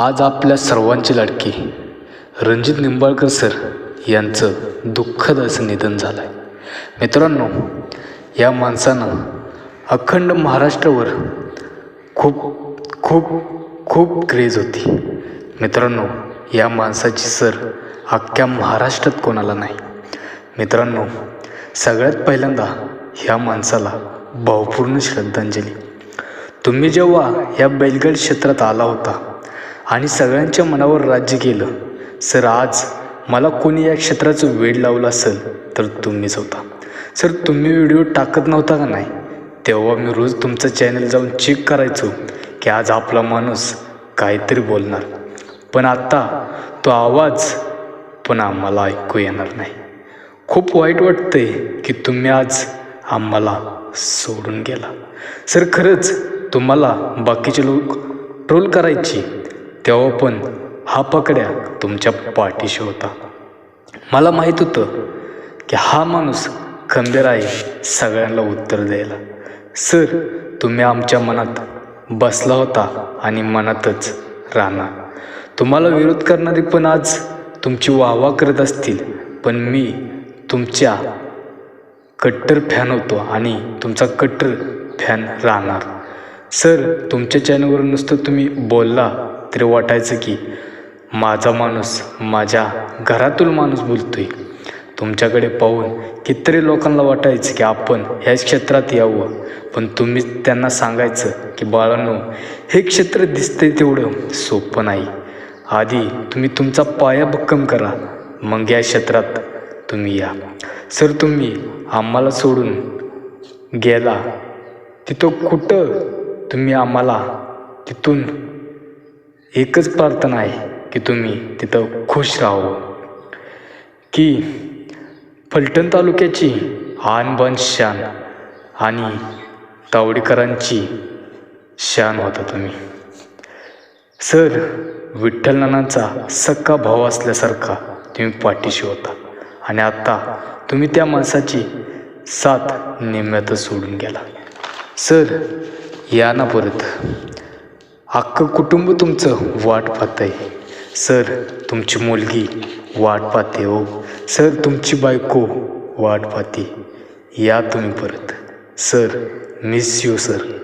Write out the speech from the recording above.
आज आपल्या सर्वांची लाडकी. रणजित निंबाळकर सर यांचं दुःखद असं निधन झालं आहे मित्रांनो या माणसानं अखंड महाराष्ट्रावर खूप खूप खूप क्रेज होती. मित्रांनो या माणसाची सर अख्ख्या महाराष्ट्रात कोणाला नाही. मित्रांनो सगळ्यात पहिल्यांदा ह्या माणसाला भावपूर्ण श्रद्धांजली. तुम्ही जेव्हा या बैलगड क्षेत्रात आला होता आणि सगळ्यांच्या मनावर राज्य केलं. सर आज मला कोणी या क्षेत्राचं वेळ लावलं असेल तर तुम्हीच होता. सर तुम्ही व्हिडिओ टाकत नव्हता का नाही? तेव्हा मी रोज तुमचं चॅनल जाऊन चेक करायचो की आज आपला माणूस काहीतरी बोलणार. पण आत्ता तो आवाज पण आम्हाला ऐकू येणार नाही. खूप वाईट वाटतंय की तुम्ही आज आम्हाला सोडून गेला. सर खरंच तुम्हाला बाकीचे लोक ट्रोल करायची तेव्हा पण हा पकड्या तुमच्या पाठीशी होता. मला माहीत होतं की हा माणूस खंबीर आहे सगळ्यांना उत्तर द्यायला. सर तुम्ही आमच्या मनात बसला होता आणि मनातच राहणार. तुम्हाला विरोध करणारे पण आज तुमची वाहवा करत असतील पण मी तुमच्या कट्टर फॅन होतो आणि तुमचा कट्टर फॅन राहणार. सर तुमच्या चॅनलवर नुसतं तुम्ही बोलला तरी वाटायचं की माझा माणूस माझ्या घरातून माणूस बोलतोय. तुमच्याकडे पाहून कितीतरी लोकांना वाटायचं की आपण ह्याच क्षेत्रात यावं. पण तुम्ही त्यांना सांगायचं की बाळांनो हे क्षेत्र दिसतंय तेवढं सोपं नाही. आधी तुम्ही तुमचा पाया भक्कम करा. मग या क्षेत्रात तुम्ही या. सर तुम्ही आम्हाला सोडून गेला. तिथं कुठं तुम्ही आम्हाला तिथून एकच प्रार्थना आहे की तुम्ही तिथं खुश राहावं की फलटण तालुक्याची आणबाण शान आणि तावडेकरांची शान होता तुम्ही. सर विठ्ठल नानांचा सक्का भाव असल्यासारखा तुम्ही पाठीशी होता आणि आत्ता तुम्ही त्या माणसाची साथ निम्म्यातच सोडून गेला. सर या ना परत. अख्खं कुटुंब तुमचं वाट पाहत आहे सर तुमची मुलगी वाट पाहते हो. सर तुमची बायको वाट पाहते. या तुम्ही परत. Sir miss you sir